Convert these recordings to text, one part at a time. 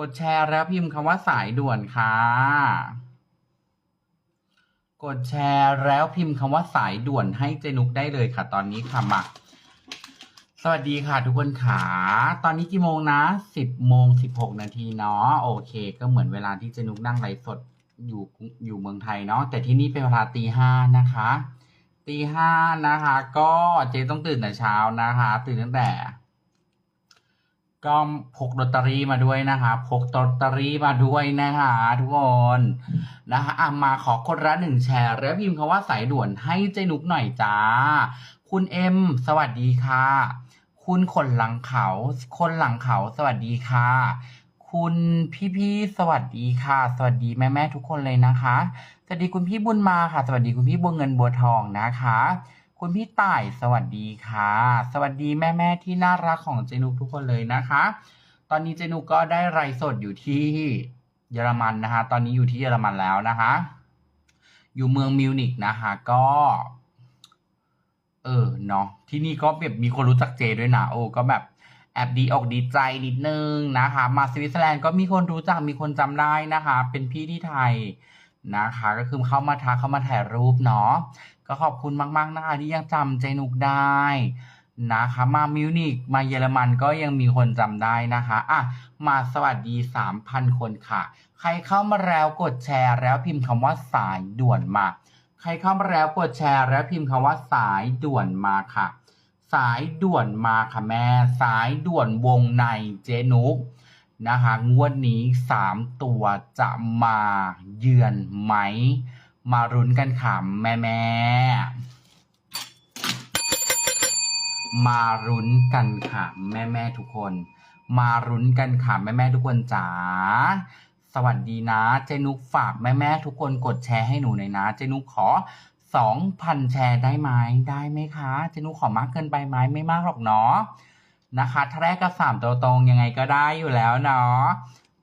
กดแชร์แล้วพิมพ์คำว่าสายด่วนค่ะ กดแชร์แล้วพิมพ์คำว่าสายด่วนให้เจนุกได้เลยค่ะ ตอนนี้ค่ะมาสวัสดีค่ะทุกคนขาตอนนี้กี่โมงนะสิบโมงสิบหกนาทีเนาะโอเค ก็เหมือนเวลาที่เจนุกนั่งไลฟ์สดอยู่อยู่เมืองไทยเนาะแต่ที่นี่เป็นเวลาตีห้านะคะตีห้านะคะ ก็เจต้องตื่นแต่เช้านะคะ ตื่นตั้งแต่ ก็พกลอตเตอรี่มาด้วยนะคะพกลอตเตอรี่มาด้วยนะคะทุกคนนะคะอะมาขอคนละหนึ่งแชร์ แล้วพิมพ์คำว่าสายด่วนให้เจนุกหน่อยจ้า คุณเอ็มสวัสดีค่ะ คุณคนหลังเขา คนหลังเขาสวัสดีค่ะ คุณพี่พี่ๆสวัสดีค่ะ สวัสดีแม่แม่ๆทุกคนเลยนะคะ สวัสดีคุณพี่บุญมาค่ะ สวัสดีคุณพี่บัวเงินบัวทองนะคะ คุณพี่ต่ายสวัสดีค่ะ สวัสดีแม่แม่ที่น่ารักของเจนุกทุกคนเลยนะคะ ตอนนี้เจนุกก็ได้ไลฟ์สดอยู่ที่เยอรมันนะคะ ตอนนี้อยู่ที่เยอรมันแล้วนะคะ อยู่เมืองมิวนิกนะคะก็ เออเนาะที่นี่ก็แบบมีคนรู้จักเจด้วยนะโอ้ก็แบบแอบดีอกดีใจนิดนึงนะคะ มาสวิตเซอร์แลนด์ก็มีคนรู้จักมีคนจำได้นะคะ เป็นพี่ที่ไทย นะคะ ก็คือเข้ามาทักเข้ามาถ่ายรูปเนาะก็ขอบคุณมาก ๆ นะคะ ที่ยังจำเจนุกได้นะคะมามิวนิกมาเยอรมันก็ยังมีคนจำได้นะคะอะมาสวัสดี 3,000 คนค่ะ ใครเข้ามาแล้วกดแชร์แล้วพิมพ์คำว่าสายด่วนมา ใครเข้ามาแล้วกดแชร์แล้วพิมพ์คำว่าสายด่วนมาค่ะ สายด่วนมาค่ะแม่ สายด่วนวงในเจนุก นะคะงวดนี้สามตัวจะมาเยือนไหม มารุ้นกันค่ะแม่แม่มารุ้นกันค่ะแม่แม่ทุกคน มารุ้นกันค่ะแม่แม่ทุกคนจ๋าสวัสดีนะเจนุกฝากแม่แม่ทุกคนกดแชร์ให้หนูหน่อยนะ เจนุกขอสองพันแชร์ได้ไหมได้ไหมคะ เจนุกขอมากเกินไปไหมไม่มากหรอกเนาะ นะคะถ้าแรกก็สามตัวตรงยังไงก็ได้อยู่แล้วเนาะ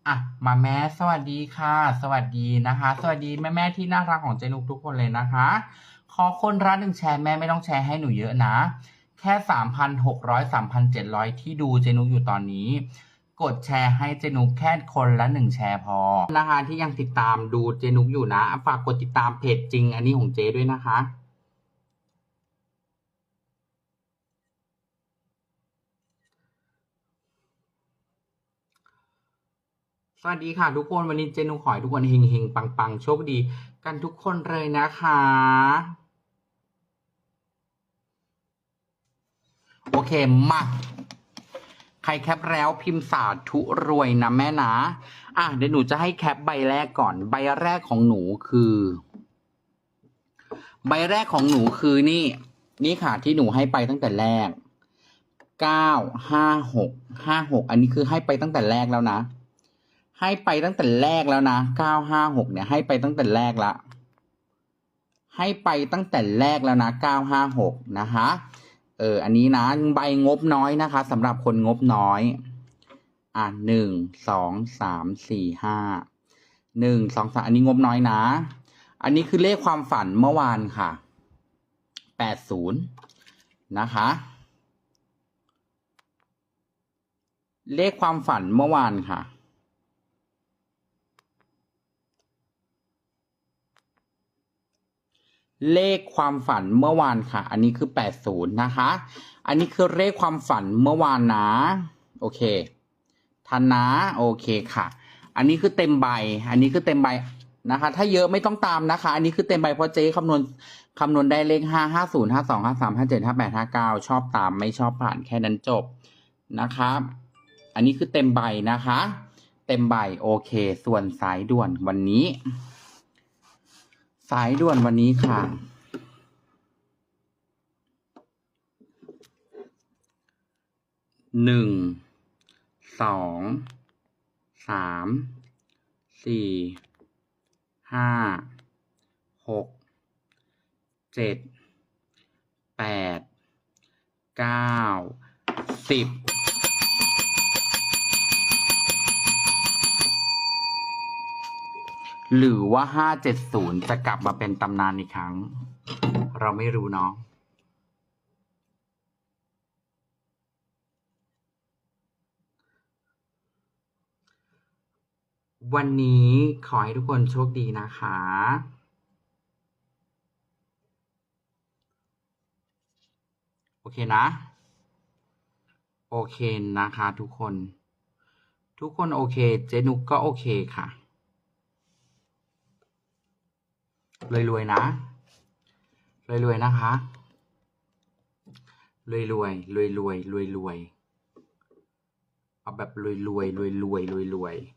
อะมาแม่สวัสดีค่ะ สวัสดีนะคะ สวัสดีแม่แม่ที่น่ารักของเจนุกทุกคนเลยนะคะ ขอคนละหนึ่งแชร์แม่ไม่ต้องแชร์ให้หนูเยอะนะ แค่สามพันหกร้อยสามพันเจ็ดร้อยที่ดูเจนุกอยู่ตอนนี้กดแชร์ให้เจนุกแค่คนละหนึ่งแชร์พอนะคะที่ยังติดตามดูเจนุกอยู่นะ ฝากกดติดตามเพจจริงอันนี้ของเจด้วยนะคะ สวัสดีค่ะทุกคนวันนี้เจนุขอให้ทุกคนเฮงเฮงปังปังโชคดี กันทุกคนเลยนะคะ โอเค มา ใครแคปแล้วพิมพ์สาธุรวยนะแม่นะ อะเดี๋ยวหนูจะให้แคปใบแรกก่อน ใบแรกของหนูคือ ใบแรกของหนูคือนี่ นี่ค่ะที่หนูให้ไปตั้งแต่แรกเก้าห้าหกห้าหกอันนี้คือให้ไปตั้งแต่แรกแล้วนะ ให้ไปตั้งแต่แรกแล้วนะเก้าห้าหกเนี่ย ให้ไปตั้งแต่แรกละ ให้ไปตั้งแต่แรกแล้วนะเก้าห้าหกนะคะ เออ อันนี้นะใบงบน้อยนะคะสำหรับคนงบน้อย อะหนึ่งสองสามสี่ห้าหนึ่งสองสามอันนี้งบน้อยนะ อันนี้คือเลขความฝันเมื่อวานค่ะแปดศูนย์นะคะเลขความฝันเมื่อวานค่ะ เลขความฝันเมื่อวานค่ะ อันนี้คือแปดศูนย์นะคะ อันนี้คือเลขความฝันเมื่อวานนะ โอเค ทันนะ โอเคค่ะ อันนี้คือเต็มใบ อันนี้คือเต็มใบนะคะ ถ้าเยอะไม่ต้องตามนะคะ อันนี้คือเต็มใบเพราะเจ๊คำนวณคำนวณได้เลขห้าห้าศูนย์ห้าสองห้าสามห้าเจ็ดห้าแปดห้าเก้าชอบตามไม่ชอบผ่านแค่นั้นจบนะครับ อันนี้คือเต็มใบนะคะ เต็มใบโอเค ส่วนสายด่วนวันนี้ สายด่วนวันนี้ค่ะ หนึ่ง สอง สาม สี่ ห้า หก เจ็ด แปด เก้า สิบ หรือว่าห้าเจ็ดศูนย์จะกลับมาเป็นตำนานอีกครั้ง เราไม่รู้เนาะวันนี้ขอให้ทุกคนโชคดีนะคะ โอเคนะ โอเคนะคะทุกคน ทุกคนโอเค เจนุกก็โอเคค่ะ รวยๆนะรวยๆนะคะรวยๆรวยๆรวยๆรวยเอาแบบรวยๆรวยๆรวยๆรวยๆ